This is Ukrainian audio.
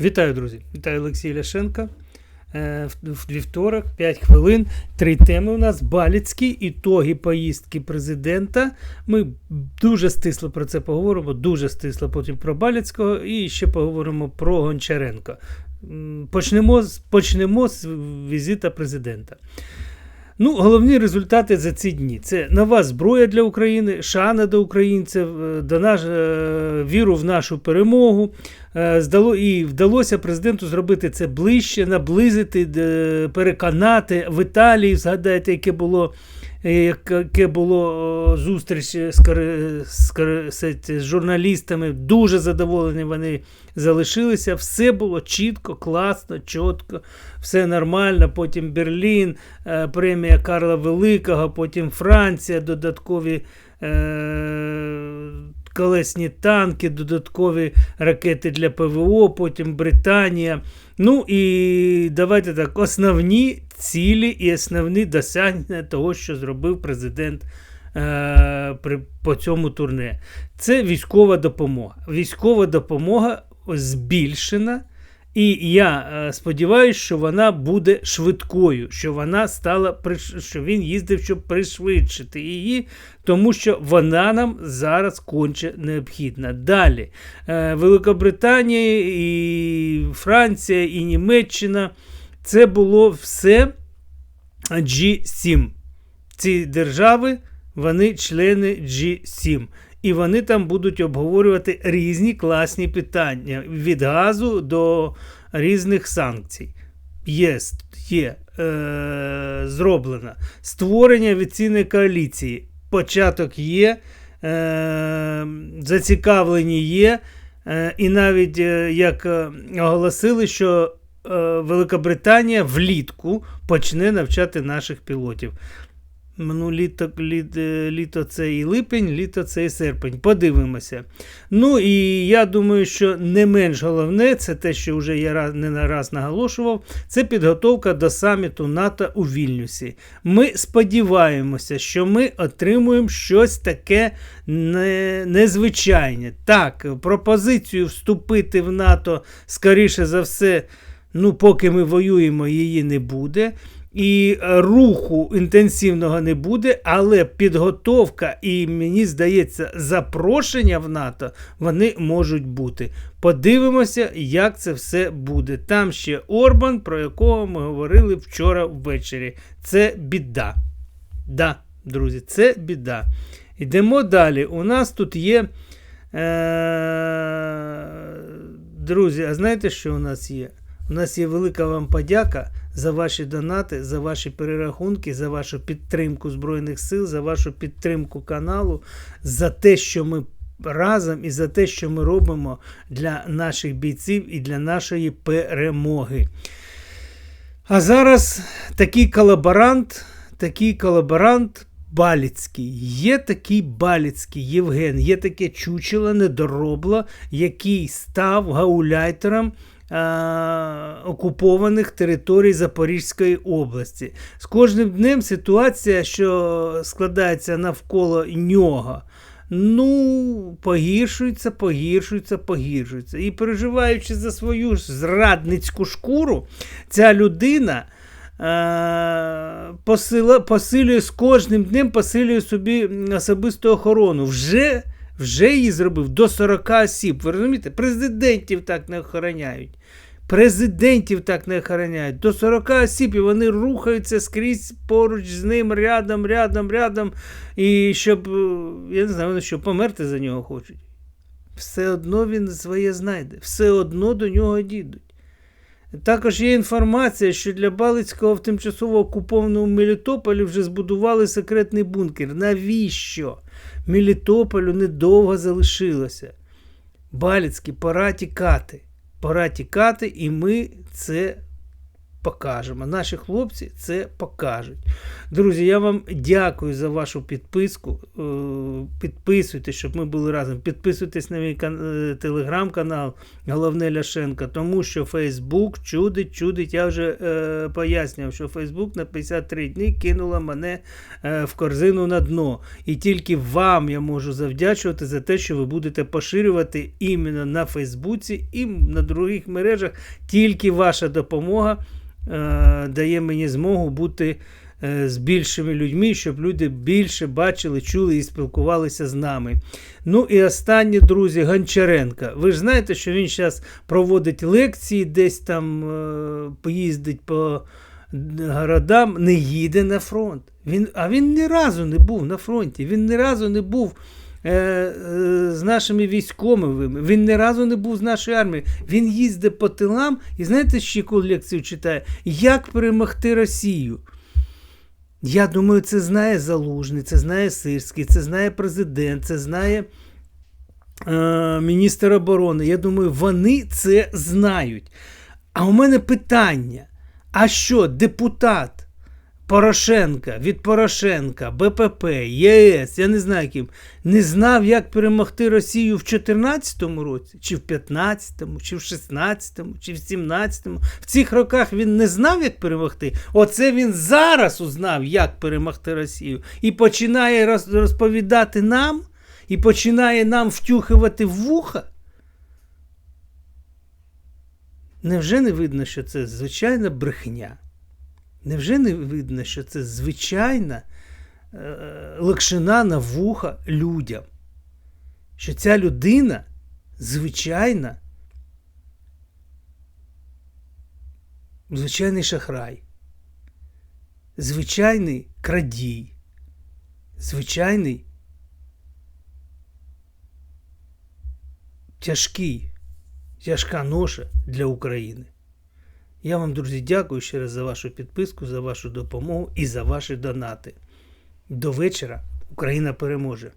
Вітаю, друзі! Вітаю Олексій Ляшенко. Е, в Вівторок, 5 хвилин. Три теми у нас: Баліцькі, ітоги поїздки президента. Ми дуже стисло про це поговоримо, дуже стисло потім про Баліцького і ще поговоримо про Гончаренко. Почнемо з, почнемо з візита президента. Ну, головні результати за ці дні: це нова зброя для України, шана до українців, е, до наш, е, віру в нашу перемогу. Е, Здало, і вдалося президенту зробити це ближче, наблизити, переконати в Італії. Згадайте, яке було. Е, Яке було зустріч з, з, з, з журналістами, дуже задоволені вони залишилися. Все було чітко, класно, чітко, все нормально. Потім Берлін, е, премія Карла Великого, потім Франція, додаткові е, колесні танки, додаткові ракети для ПВО, потім Британія. Ну і давайте так, основні цілі і основні досягнення того, що зробив президент е, при, по цьому турне. Це військова допомога. Військова допомога збільшена. І я е, сподіваюся, що вона буде швидкою, що вона стала що він їздив, щоб пришвидшити її, тому що вона нам зараз конче необхідна. Далі е, Великобританія, і Франція, і Німеччина це було все G7. Ці держави, вони члени G7. І вони там будуть обговорювати різні класні питання від газу до різних санкцій. Є, є е, зроблено створення авіаційної коаліції. Початок є, е, зацікавлені є. Е, і навіть е, як е, оголосили, що е, Великобританія влітку почне навчати наших пілотів. Ну, літо, літо, літо це і липень, літо це і серпень. Подивимося. Ну і я думаю, що не менш головне, це те, що вже я раз, не раз наголошував, це підготовка до саміту НАТО у Вільнюсі. Ми сподіваємося, що ми отримуємо щось таке не, незвичайне. Так, пропозицію вступити в НАТО, скоріше за все, ну, поки ми воюємо, її не буде. І е, руху інтенсивного не буде, але підготовка і, мені здається, запрошення в НАТО вони можуть бути. Подивимося, як це все буде. Там ще Орбан, про якого ми говорили вчора ввечері. Це біда. Да, друзі, це біда. Йдемо далі. У нас тут є. Е- Друзі, а знаєте, що у нас є? У нас є велика вам подяка за ваші донати, за ваші перерахунки, за вашу підтримку Збройних сил, за вашу підтримку каналу, за те, що ми разом і за те, що ми робимо для наших бійців і для нашої перемоги. А зараз такий колаборант, такий колаборант Баліцький. Є такий Баліцький Євген, є таке чучело недоробло, який став гауляйтером окупованих територій Запорізької області. З кожним днем ситуація, що складається навколо нього, ну, погіршується, погіршується, погіршується. І переживаючи за свою зрадницьку шкуру, ця людина. е, Посила, посилює з кожним днем посилює собі особисту охорону. Вже вже її зробив до 40 осіб. Ви розумієте? Президентів так не охороняють. Президентів так не охороняють. До 40 осіб і вони рухаються скрізь поруч з ним, рядом, рядом, рядом. І щоб, е, я не знаю, вони що, померти за нього хочуть. Все одно він своє знайде, все одно до нього дійдуть. Також є інформація, що для Балицького в тимчасово окупованому Мелітополі вже збудували секретний бункер. Навіщо? Мелітополю недовго залишилося. Балицький, пора тікати. Пора тікати, і ми це покажемо. Наші хлопці це покажуть. Друзі, я вам дякую за вашу підписку. Е, Підписуйтесь, щоб ми були разом. Підписуйтесь на мій е, телеграм-канал Головне Ляшенка, тому що Фейсбук чудить, чудить. Я вже е, пояснював, що Фейсбук на 53 дні кинула мене в корзину на дно. І тільки вам я можу завдячувати за те, що ви будете поширювати іменно на Фейсбуці і на других мережах. Тільки ваша допомога дає мені змогу бути е, з більшими людьми, щоб люди більше бачили, чули і спілкувалися з нами. Ну і останнє, друзі, Гончаренка. Ви ж знаєте, що він зараз проводить лекції, десь там е, поїздить по городам, не їде на фронт. Він, а він ні разу не був на фронті, він ні разу не був. З нашими військовими, він ні разу не був з нашою армією. Він їздить по тилам і знаєте, ще яку лекцію читає? Як перемогти Росію? Я думаю, це знає Залужний, це знає Сирський, це знає президент, це знає е, міністр оборони. Я думаю, вони це знають. А у мене питання: а що депутат Порошенка від Порошенка, БПП, ЄС, я не знаю ким, не знав, як перемогти Росію в 2014 році, чи в 15-му, чи в 16-му, чи в 17-му. В цих роках він не знав, як перемогти. Оце він зараз узнав, як перемогти Росію. І починає розповідати нам, і починає нам втюхувати в вуха. Невже не видно, що це звичайна брехня? Невже не видно, що це звичайна е, лакшина на вуха людям? Що ця людина звичайна, звичайний шахрай, звичайний крадій, звичайний тяжкий, тяжка ноша для України. Я вам, друзі, дякую ще раз за вашу підписку, за вашу допомогу і за ваші донати. До вечора Україна переможе!